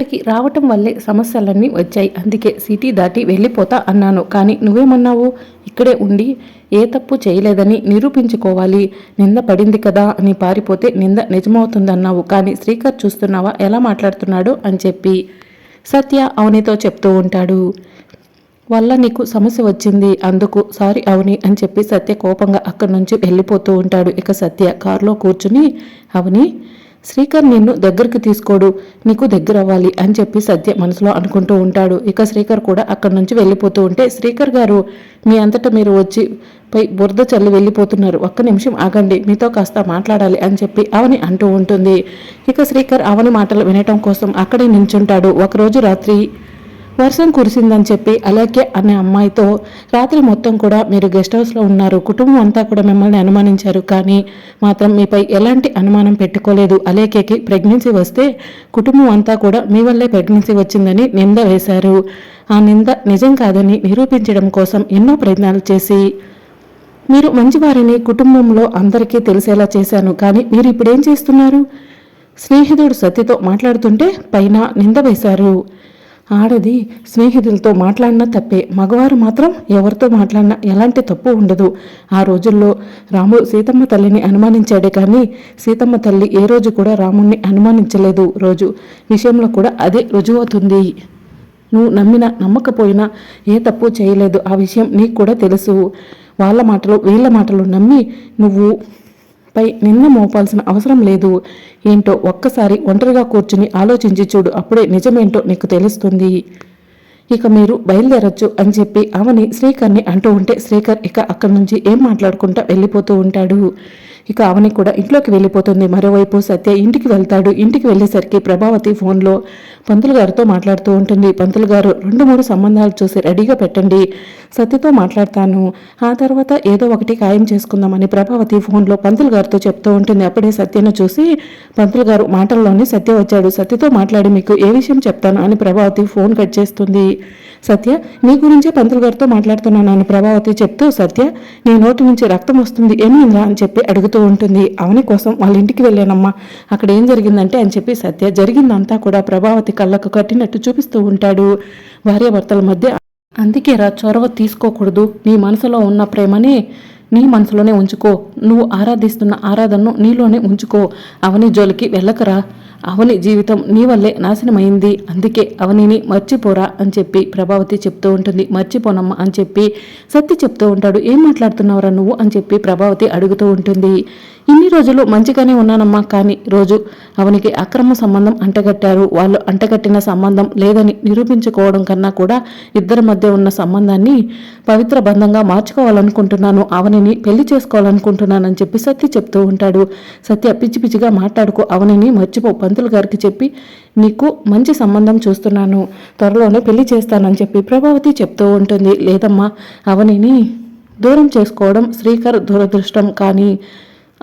ఇక్కడికి రావటం వల్లే సమస్యలన్నీ వచ్చాయి. అందుకే సిటీ దాటి వెళ్ళిపోతా అన్నాను. కానీ నువ్వేమన్నావు? ఇక్కడే ఉండి ఏ తప్పు చేయలేదని నిరూపించుకోవాలి. నింద పడింది కదా అని పారిపోతే నింద నిజమవుతుందన్నావు. కానీ శ్రీకర్ చూస్తున్నావా? ఎలా మాట్లాడుతున్నాడు? అని చెప్పి సత్య అవనితో చెప్తూ ఉంటాడు. వల్ల నీకు సమస్య వచ్చింది. అందుకు సారీ అవని అని చెప్పి సత్య కోపంగా అక్కడి నుంచి వెళ్ళిపోతూ ఉంటాడు. ఇక సత్య కారులో కూర్చుని అవని శ్రీకర్ నిన్ను దగ్గరికి తీసుకోడు నీకు దగ్గర అవ్వాలి అని చెప్పి సత్య మనసులో అనుకుంటూ ఉంటాడు. ఇక శ్రీకర్ కూడా అక్కడి నుంచి వెళ్ళిపోతూ ఉంటే శ్రీకర్ గారు మీ అంతటా మీరు వచ్చి పై బురద చల్లి వెళ్ళిపోతున్నారు. ఒక్క నిమిషం ఆగండి మీతో కాస్త మాట్లాడాలి అని చెప్పి అవని అంటూ ఉంటుంది. ఇక శ్రీకర్ అవని మాటలు వినటం కోసం అక్కడే నించుంటాడు. ఒకరోజు రాత్రి వర్షం కురిసిందని చెప్పి అలాగే అనే అమ్మాయితో రాత్రి మొత్తం కూడా మీరు గెస్ట్ హౌస్లో ఉన్నారు. కుటుంబం అంతా కూడా మిమ్మల్ని అనుమానించారు. కానీ మాత్రం మీపై ఎలాంటి అనుమానం పెట్టుకోలేదు. అలేఖ్యకి ప్రెగ్నెన్సీ వస్తే కుటుంబం అంతా కూడా మీ వల్లే ప్రెగ్నెన్సీ వచ్చిందని నింద వేశారు. ఆ నింద నిజం కాదని నిరూపించడం కోసం ఎన్నో ప్రయత్నాలు చేసి మీరు మంచివారిని కుటుంబంలో అందరికీ తెలిసేలా చేశాను. కానీ మీరు ఇప్పుడేం చేస్తున్నారు? స్నేహితుడు సత్యతో మాట్లాడుతుంటే పైన నింద వేశారు. ఆడది స్నేహితులతో మాట్లాడినా తప్పే. మగవారు మాత్రం ఎవరితో మాట్లాడినా ఎలాంటి తప్పు ఉండదు. ఆ రోజుల్లో రాముడు సీతమ్మ తల్లిని అనుమానించాడే కానీ సీతమ్మ తల్లి ఏ రోజు కూడా రాముణ్ణి అనుమానించలేదు. రోజు విషయంలో కూడా అదే రుజువవుతుంది. నువ్వు నమ్మినా నమ్మకపోయినా ఏ తప్పు చేయలేదు. ఆ విషయం నీకు కూడా తెలుసు. వాళ్ళ మాటలు వీళ్ళ మాటలు నమ్మి నువ్వు పై నిన్న మోపాల్సిన అవసరం లేదు. ఏంటో ఒక్కసారి ఒంటరిగా కూర్చుని ఆలోచించి చూడు అప్పుడే నిజమేంటో నీకు తెలుస్తుంది. ఇక మీరు బయలుదేరొచ్చు అని చెప్పి అవని శ్రీకర్ని అంటూ ఉంటే శ్రీకర్ ఇక అక్కడి నుంచి ఏం మాట్లాడుకుంటా వెళ్ళిపోతూ ఉంటాడు. ఇక అవని కూడా ఇంట్లోకి వెళ్ళిపోతుంది. మరోవైపు సత్య ఇంటికి వెళ్తాడు. ఇంటికి వెళ్ళేసరికి ప్రభావతి ఫోన్లో పంతులు గారితో మాట్లాడుతూ ఉంటుంది. పంతులు గారు రెండు మూడు సంబంధాలు చూసి రెడీగా పెట్టండి. సత్యతో మాట్లాడతాను. ఆ తర్వాత ఏదో ఒకటి ఖాయం చేసుకుందామని ప్రభావతి ఫోన్లో పంతులు గారితో చెప్తూ ఉంటుంది. అప్పుడే సత్యను చూసి పంతులు గారు మాటల్లోనే సత్య వచ్చాడు. సత్యతో మాట్లాడి మీకు ఏ విషయం చెప్తాను అని ప్రభావతి ఫోన్ కట్ చేస్తుంది. సత్య నీ గురించే పంతులు గారితో మాట్లాడుతున్నాను అని ప్రభావతి చెప్తూ సత్య నీ నోటి నుంచి రక్తం వస్తుంది. ఏమైందా అని చెప్పి అడుగుతూ ఉంటుంది. అవని కోసం వాళ్ళ ఇంటికి వెళ్ళానమ్మా. అక్కడ ఏం జరిగిందంటే అని చెప్పి సత్య జరిగిందంతా కూడా ప్రభావతి కళ్ళకు కట్టినట్టు చూపిస్తూ ఉంటాడు. భార్యాభర్తల మధ్య అందుకే రా చొరవ తీసుకోకూడదు. నీ మనసులో ఉన్న ప్రేమని నీ మనసులోనే ఉంచుకో. నువ్వు ఆరాధిస్తున్న ఆరాధనను నీలోనే ఉంచుకో. అవని జోలికి వెళ్ళకరా. అవని జీవితం నీ వల్లే నాశనమైంది. అందుకే అవనిని మర్చిపోరా అని చెప్పి ప్రభావతి చెప్తూ ఉంటుంది. మర్చిపోనమ్మా అని చెప్పి సత్య చెప్తూ ఉంటాడు. ఏం మాట్లాడుతున్నావురా నువ్వు అని చెప్పి ప్రభావతి అడుగుతూ ఉంటుంది. ఇన్ని రోజులు మంచిగానే ఉన్నానమ్మా కానీ రోజు అవనికి అక్రమ సంబంధం అంటగట్టారు. వాళ్ళు అంటగట్టిన సంబంధం లేదని నిరూపించుకోవడం కన్నా కూడా ఇద్దరి మధ్య ఉన్న సంబంధాన్ని పవిత్ర బంధంగా మార్చుకోవాలనుకుంటున్నాను. అవనిని పెళ్ళి చేసుకోవాలనుకుంటున్నానని చెప్పి సత్య చెప్తూ ఉంటాడు. సత్య పిచ్చి పిచ్చిగా మాట్లాడుకో అవనిని మర్చిపో పంతులు గారికి చెప్పి నీకు మంచి సంబంధం చూస్తున్నాను. త్వరలోనే పెళ్ళి చేస్తానని చెప్పి ప్రభావతి చెప్తూ ఉంటుంది. లేదమ్మా అవనిని దూరం చేసుకోవడం శ్రీకర్ దురదృష్టం కానీ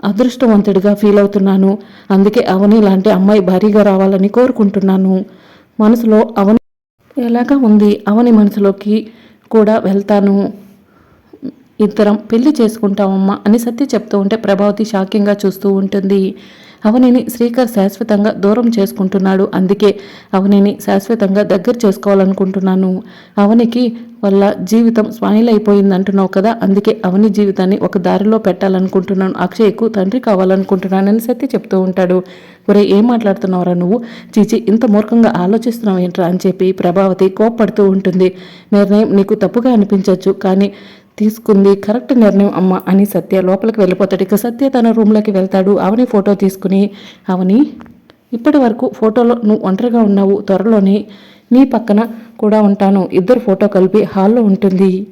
అదృష్టవంతుడిగా ఫీల్ అవుతున్నాను. అందుకే అవని లాంటి అమ్మాయి భారీగా రావాలని కోరుకుంటున్నాను. మనసులో అవని ఎలాగా ఉంది? అవని మనసులోకి కూడా వెళ్తాను. ఇద్దరం పెళ్ళి చేసుకుంటామమ్మా అని సత్య చెప్తూ ఉంటే ప్రభావతి షాకింగ్గా చూస్తూ ఉంటుంది. అవనిని శ్రీకర్ శాశ్వతంగా దూరం చేసుకుంటున్నాడు. అందుకే అవనిని శాశ్వతంగా దగ్గర చేసుకోవాలనుకుంటున్నాను. అవనికి వల్ల జీవితం స్పాయిల్ అయిపోయింది అంటున్నావు కదా? అందుకే అవని జీవితాన్ని ఒక దారిలో పెట్టాలనుకుంటున్నాను. అక్షయ్కు తండ్రి కావాలనుకుంటున్నానని సత్య చెప్తూ ఉంటాడు. ఒరే ఏం మాట్లాడుతున్నావురా నువ్వు? చీచి ఇంత మూర్ఖంగా ఆలోచిస్తున్నావు ఏంట్రా అని చెప్పి ప్రభావతి కోప్పడుతూ ఉంటుంది. నిర్ణయం నీకు తప్పుగా అనిపించవచ్చు కానీ తీసుకుంది. కరెక్ట్ నిర్ణయం అమ్మ అని సత్య లోపలికి వెళ్ళిపోతాడు. ఇక సత్య తన రూమ్లోకి వెళ్తాడు. అవని ఫోటో తీసుకుని అవని ఇప్పటి వరకు ఫోటోలో నువ్వు ఒంటరిగా ఉన్నావు. త్వరలోనే నీ పక్కన కూడా ఉంటాను. ఇద్దరు ఫోటో కలిపి హాల్లో ఉంటుంది.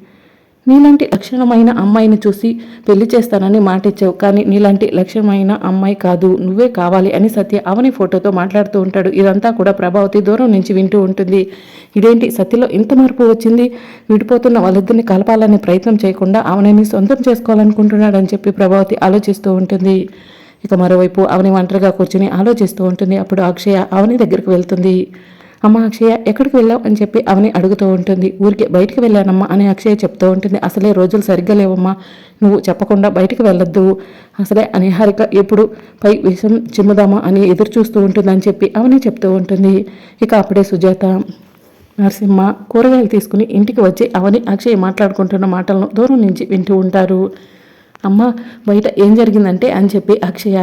నీలాంటి లక్షణమైన అమ్మాయిని చూసి పెళ్ళి చేస్తానని మాటిచ్చావు కానీ నీలాంటి లక్షణమైన అమ్మాయి కాదు నువ్వే కావాలి అని సత్య అవని ఫోటోతో మాట్లాడుతూ ఉంటాడు. ఇదంతా కూడా ప్రభావతి దూరం నుంచి వింటూ ఉంటుంది. ఇదేంటి? సత్యలో ఇంత మార్పు వచ్చింది? విడిపోతున్న వాళ్ళిద్దరిని కలపాలనే ప్రయత్నం చేయకుండా అవనిని సొంతం చేసుకోవాలనుకుంటున్నాడని చెప్పి ప్రభావతి ఆలోచిస్తూ ఉంటుంది. ఇక మరోవైపు అవని ఒంటరిగా కూర్చుని ఆలోచిస్తూ ఉంటుంది. అప్పుడు అక్షయ అవని దగ్గరికి వెళ్తుంది. అమ్మ అక్షయ ఎక్కడికి వెళ్ళావు అని చెప్పి అవని అడుగుతూ ఉంటుంది. ఊరికి బయటికి వెళ్ళానమ్మా అని అక్షయ చెప్తూ ఉంటుంది. అసలే రోజులు సరిగ్గా లేవమ్మా. నువ్వు చెప్పకుండా బయటికి వెళ్ళొద్దు. అసలే అనిహారిక ఎప్పుడు పై విషం చిమ్ముదామా అని ఎదురు చూస్తూ ఉంటుందని చెప్పి అవని చెప్తూ ఉంటుంది. ఇక అప్పుడే సుజాత నరసింహ కూరగాయలు తీసుకుని ఇంటికి వచ్చి అవని అక్షయ్ మాట్లాడుకుంటున్న మాటలను దూరం నుంచి వింటూ ఉంటారు. అమ్మ బయట ఏం జరిగిందంటే అని చెప్పి అక్షయ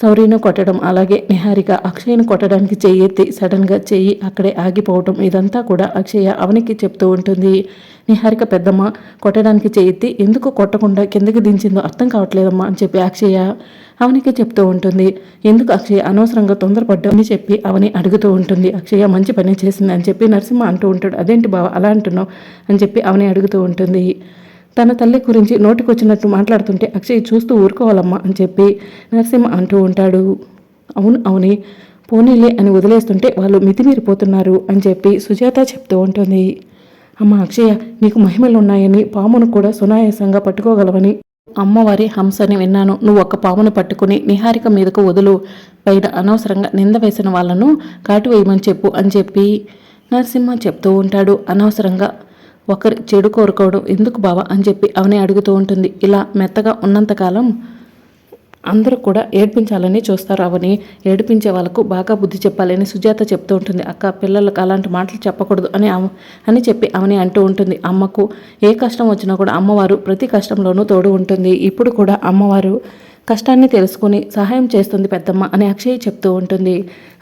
సౌరీను కొట్టడం అలాగే నిహారిక అక్షయ్ను కొట్టడానికి చెయ్యి ఎత్తి సడన్గా చెయ్యి అక్కడే ఆగిపోవటం ఇదంతా కూడా అక్షయ అవనికి చెప్తూ ఉంటుంది. నిహారిక పెద్దమ్మ కొట్టడానికి చెయ్యెత్తి ఎందుకు కొట్టకుండా కిందకి దించిందో అర్థం కావట్లేదమ్మా అని చెప్పి అక్షయ అవనికి చెప్తూ ఉంటుంది. ఎందుకు అక్షయ అనవసరంగా తొందరపడ్డామని చెప్పి అవని అడుగుతూ ఉంటుంది. అక్షయ మంచి పని చేసింది అని చెప్పి నరసింహ అంటూ ఉంటాడు. అదేంటి బావ అలా అంటున్నావు అని చెప్పి అవని అడుగుతూ ఉంటుంది. తన తల్లి గురించి నోటికొచ్చినట్టు మాట్లాడుతుంటే అక్షయ్ చూస్తూ ఊరుకోవాలమ్మా అని చెప్పి నరసింహ అంటూ ఉంటాడు. అవును అవునే పోనీలే అని వదిలేస్తుంటే వాళ్ళు మితిమీరిపోతున్నారు అని చెప్పి సుజాత చెప్తూ ఉంటుంది. అమ్మ అక్షయ నీకు మహిమలు ఉన్నాయని పామును కూడా సునాయాసంగా పట్టుకోగలవని. అమ్మవారి హంసని విన్నాను. నువ్వు ఒక్క పామును పట్టుకుని నిహారిక మీదకు వదులు. పైన అనవసరంగా నింద వేసిన వాళ్ళను కాటు వేయమని చెప్పు అని చెప్పి నరసింహ చెప్తూ ఉంటాడు. అనవసరంగా ఒకరి చెడు కోరుకోవడం ఎందుకు బావా అని చెప్పి అవనే అడుగుతూ ఉంటుంది. ఇలా మెత్తగా ఉన్నంతకాలం అందరూ కూడా ఏడ్పించాలని చూస్తారు. అవని ఏడిపించే వాళ్ళకు బాగా బుద్ధి చెప్పాలని సుజాత చెప్తూ ఉంటుంది. అక్క పిల్లలకు అలాంటి మాటలు చెప్పకూడదు అని అని చెప్పి అవని అంటూ ఉంటుంది. అమ్మకు ఏ కష్టం వచ్చినా కూడా అమ్మవారు ప్రతి కష్టంలోనూ తోడు ఉంటుంది. ఇప్పుడు కూడా అమ్మవారు కష్టాన్ని తెలుసుకుని సహాయం చేస్తుంది పెద్దమ్మ అని అక్షయ్ చెప్తూ ఉంటుంది.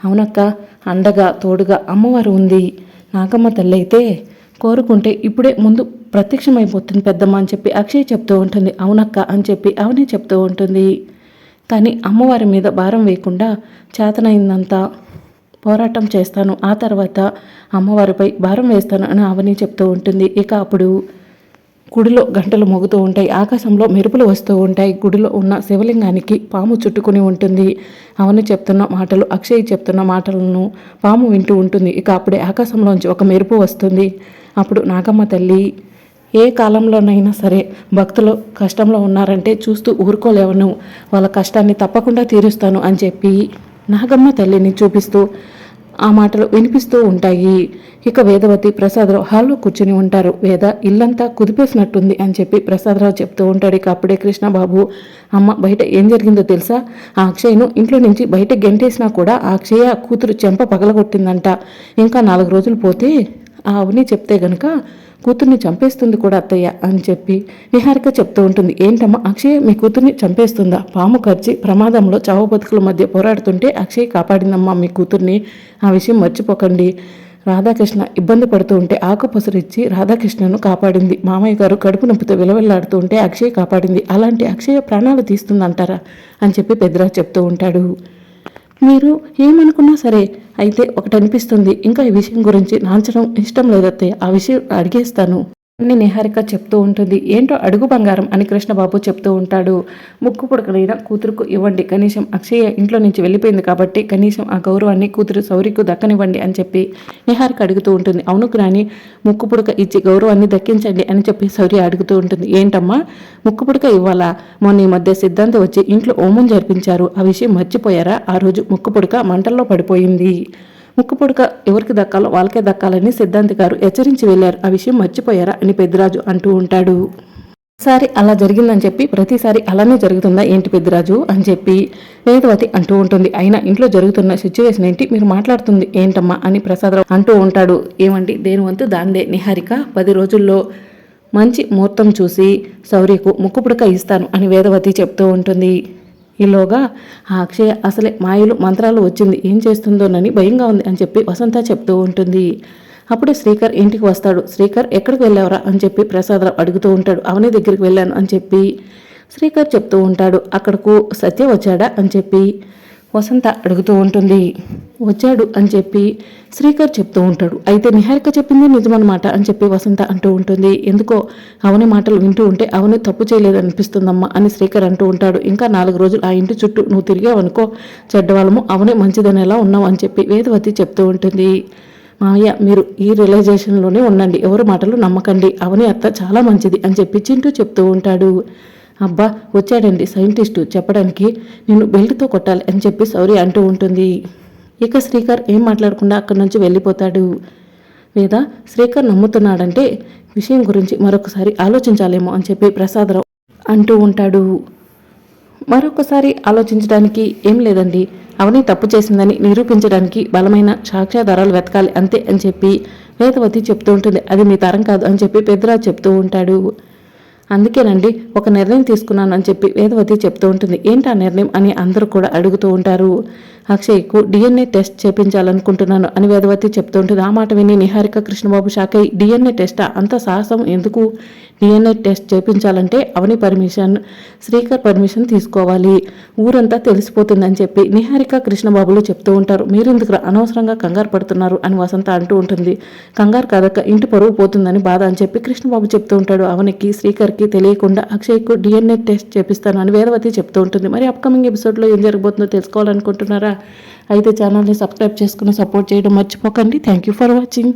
అవునక్క అండగా తోడుగా అమ్మవారు ఉంది. నాగమ్మ తల్లి అయితే కోరుకుంటే ఇప్పుడే ముందు ప్రత్యక్షమైపోతుంది పెద్దమ్మ అని చెప్పి అక్షయ్ చెప్తూ ఉంటుంది అవునక్క అని చెప్పి అవనే చెప్తూ ఉంటుంది. కానీ అమ్మవారి మీద భారం వేయకుండా చేతనైందంతా పోరాటం చేస్తాను ఆ తర్వాత అమ్మవారిపై భారం వేస్తాను అని అవని చెప్తూ ఉంటుంది. ఇక అప్పుడు గుడిలో గంటలు మోగుతూ ఉంటాయి ఆకాశంలో మెరుపులు వస్తూ ఉంటాయి గుడిలో ఉన్న శివలింగానికి పాము చుట్టుకుని ఉంటుంది. అవని చెప్తున్న మాటలు అక్షయ్ చెప్తున్న మాటలను పాము వింటూ ఉంటుంది. ఇక అప్పుడే ఆకాశంలోంచి ఒక మెరుపు వస్తుంది. అప్పుడు నాగమ్మ తల్లి ఏ కాలంలోనైనా సరే భక్తులు కష్టంలో ఉన్నారంటే చూస్తూ ఊరుకోలేవను. వాళ్ళ కష్టాన్ని తప్పకుండా తీరుస్తాను అని చెప్పి నాగమ్మ తల్లిని చూపిస్తూ ఆ మాటలు వినిపిస్తూ ఉంటాయి. ఇక వేదవతి ప్రసాదరావు హాల్లో కూర్చుని ఉంటారు. వేద ఇల్లంతా కుదిపేసినట్టుంది అని చెప్పి ప్రసాదరావు చెప్తూ ఉంటాడు. ఇక అప్పుడే కృష్ణబాబు అమ్మ బయట ఏం జరిగిందో తెలుసా? ఆ అక్షయ్ను ఇంట్లో నుంచి బయట గెంటేసినా కూడా ఆ అక్షయ కూతురు చెంప పగలగొట్టిందంట. ఇంకా నాలుగు రోజులు పోతే ఆ అవని చెప్తే గనుక కూతుర్ని చంపేస్తుంది కూడా అత్తయ్య అని చెప్పి నిహారిక చెప్తూ ఉంటుంది. ఏంటమ్మా అక్షయ్ మీ కూతుర్ని చంపేస్తుందా? పాము ఖర్చి ప్రమాదంలో చావు బతుకుల మధ్య పోరాడుతుంటే అక్షయ్ కాపాడిందమ్మా మీ కూతుర్ని. ఆ విషయం మర్చిపోకండి. రాధాకృష్ణ ఇబ్బంది పడుతూ ఉంటే ఆకుపసరిచ్చి రాధాకృష్ణను కాపాడింది. మామయ్య గారు కడుపు నొప్పితో విలవిల్లాడుతూ ఉంటే అక్షయ్ కాపాడింది. అలాంటి అక్షయ ప్రాణాలు తీస్తుందంటారా? అని చెప్పి పెద్దరాజు చెప్తూ ఉంటాడు. మీరు ఏమనుకున్నా సరే అయితే ఒకటి అనిపిస్తుంది ఇంకా ఈ విషయం గురించి నాంచడం ఇష్టం లేదత్తయ్య. ఆ విషయం అడిగేస్తాను. అని నిహారిక చెప్తూ ఉంటుంది. ఏంటో అడుగు బంగారం అని కృష్ణబాబు చెప్తూ ఉంటాడు. ముక్కు పుడకనైనా కూతురుకు ఇవ్వండి. కనీసం అక్షయ ఇంట్లో నుంచి వెళ్ళిపోయింది కాబట్టి కనీసం ఆ గౌరవాన్ని కూతురు సౌరికి దక్కనివ్వండి అని చెప్పి నిహారిక అడుగుతూ ఉంటుంది. అవును గ్రాని ముక్కు పుడక ఇచ్చి గౌరవాన్ని దక్కించండి అని చెప్పి శౌర్య అడుగుతూ ఉంటుంది. ఏంటమ్మా ముక్కు పుడక ఇవ్వాలా? మొన్న ఈ మధ్య సిద్ధాంత వచ్చి ఇంట్లో ఓమం జరిపించారు. ఆ విషయం మర్చిపోయారా? ఆ రోజు ముక్కు పుడక మంటల్లో పడిపోయింది. ముక్కు పుడక ఎవరికి దక్కాలో వాళ్ళకే దక్కాలని సిద్ధాంతి గారు హెచ్చరించి వెళ్ళారు. ఆ విషయం మర్చిపోయారా అని పెద్దిరాజు అంటూ ఉంటాడు. సారి అలా జరిగిందని చెప్పి ప్రతిసారి అలానే జరుగుతుందా ఏంటి పెద్దిరాజు అని చెప్పి వేదవతి అంటూ ఉంటుంది. అయినా ఇంట్లో జరుగుతున్న సిచ్యువేషన్ ఏంటి? మీరు మాట్లాడుతుంది ఏంటమ్మా అని ప్రసాదరావు అంటూ ఉంటాడు. ఏమండి? దేని వంతు? దాందే నిహారిక పది రోజుల్లో మంచి ముహూర్తం చూసి శౌర్యకు ముక్కుపుడక ఇస్తాను అని వేదవతి చెప్తూ ఉంటుంది. ఈలోగా ఆ అక్షయ అసలే మాయలు మంత్రాలు వచ్చింది. ఏం చేస్తుందోనని భయంగా ఉంది అని చెప్పి వసంత చెప్తూ ఉంటుంది. అప్పుడే శ్రీకర్ ఇంటికి వస్తాడు. శ్రీకర్ ఎక్కడికి వెళ్ళావరా? అని చెప్పి ప్రసాదరావు అడుగుతూ ఉంటాడు. అవని దగ్గరికి వెళ్ళాను అని చెప్పి శ్రీకర్ చెప్తూ ఉంటాడు. అక్కడకు సత్య వచ్చాడా? అని చెప్పి వసంత అడుగుతూ ఉంటుంది. వచ్చాడు అని చెప్పి శ్రీకర్ చెప్తూ ఉంటాడు. అయితే నిహారిక చెప్పింది నిజమన్నమాట అని చెప్పి వసంత అంటూ ఉంటుంది. ఎందుకో? అవని మాటలు వింటూ ఉంటే అవని తప్పు చేయలేదనిపిస్తుందమ్మా అని శ్రీకర్ అంటూ ఉంటాడు. ఇంకా నాలుగు రోజులు ఆ ఇంటి చుట్టూ నువ్వు తిరిగావనుకో చెడ్డవాళ్ళము అవని మంచిదనేలా ఉన్నావు అని చెప్పి వేదవతి చెప్తూ ఉంటుంది. మావయ్య మీరు ఈ రియలైజేషన్లోనే ఉండండి. ఎవరి మాటలు నమ్మకండి. అవని అత్త చాలా మంచిది అని చెప్పి చింటూ చెప్తూ ఉంటాడు. అబ్బా వచ్చాడండి సైంటిస్టు చెప్పడానికి. నేను బెల్ట్తో కొట్టాలి అని చెప్పి సౌరి అంటూ ఉంటుంది. ఇక శ్రీకర్ ఏం మాట్లాడకుండా అక్కడి నుంచి వెళ్ళిపోతాడు. లేదా శ్రీకర్ నమ్ముతున్నాడంటే విషయం గురించి మరొకసారి ఆలోచించాలేమో అని చెప్పి ప్రసాదరావు అంటూ ఉంటాడు. మరొకసారి ఆలోచించడానికి ఏం లేదండి. అవని తప్పు చేసిందని నిరూపించడానికి బలమైన సాక్ష్యాధారాలు వెతకాలి అంతే అని చెప్పి వేదవతి చెప్తూ ఉంటుంది. అది మీ తరం కాదు అని చెప్పి పెద్దరాజు చెప్తూ ఉంటాడు. అందుకేనండి ఒక నిర్ణయం తీసుకున్నాను అని చెప్పి వేదవతి చెప్తూ ఉంటుంది. ఏంటి ఆ నిర్ణయం అని అందరూ కూడా అడుగుతూ ఉంటారు. అక్షయ్కు డిఎన్ఏ టెస్ట్ చేపించాలనుకుంటున్నాను అని వేదవతి చెప్తూ ఉంటుంది ఆ మాట విని నిహారిక కృష్ణబాబు షాకై డిఎన్ఏ టెస్టా? అంత సాహసం ఎందుకు? డిఎన్ఏ టెస్ట్ చేపించాలంటే అవని పర్మిషన్ శ్రీకర్ పర్మిషన్ తీసుకోవాలి. ఊరంతా తెలిసిపోతుందని చెప్పి నిహారిక కృష్ణబాబులు చెప్తూ ఉంటారు. మీరు ఎందుకు అనవసరంగా కంగారు పడుతున్నారు అని వసంత అంటూ ఉంటుంది. కంగారు కాదక్క ఇంటి పరువు పోతుందని బాధ అని చెప్పి కృష్ణబాబు చెప్తూ ఉంటాడు. అవనికి శ్రీకర్కి తెలియకుండా అక్షయ్కు డిఎన్ఏ టెస్ట్ చేపిస్తాను అని వేదవతి చెప్తూ ఉంటుంది. మరి అప్కమింగ్ ఎపిసోడ్లో ఏం జరగబోతుందో తెలుసుకోవాలనుకుంటున్నారా? అయితే ఛానల్ని సబ్స్క్రైబ్ చేసుకుని సపోర్ట్ చేయడం మర్చిపోకండి. Thank you for watching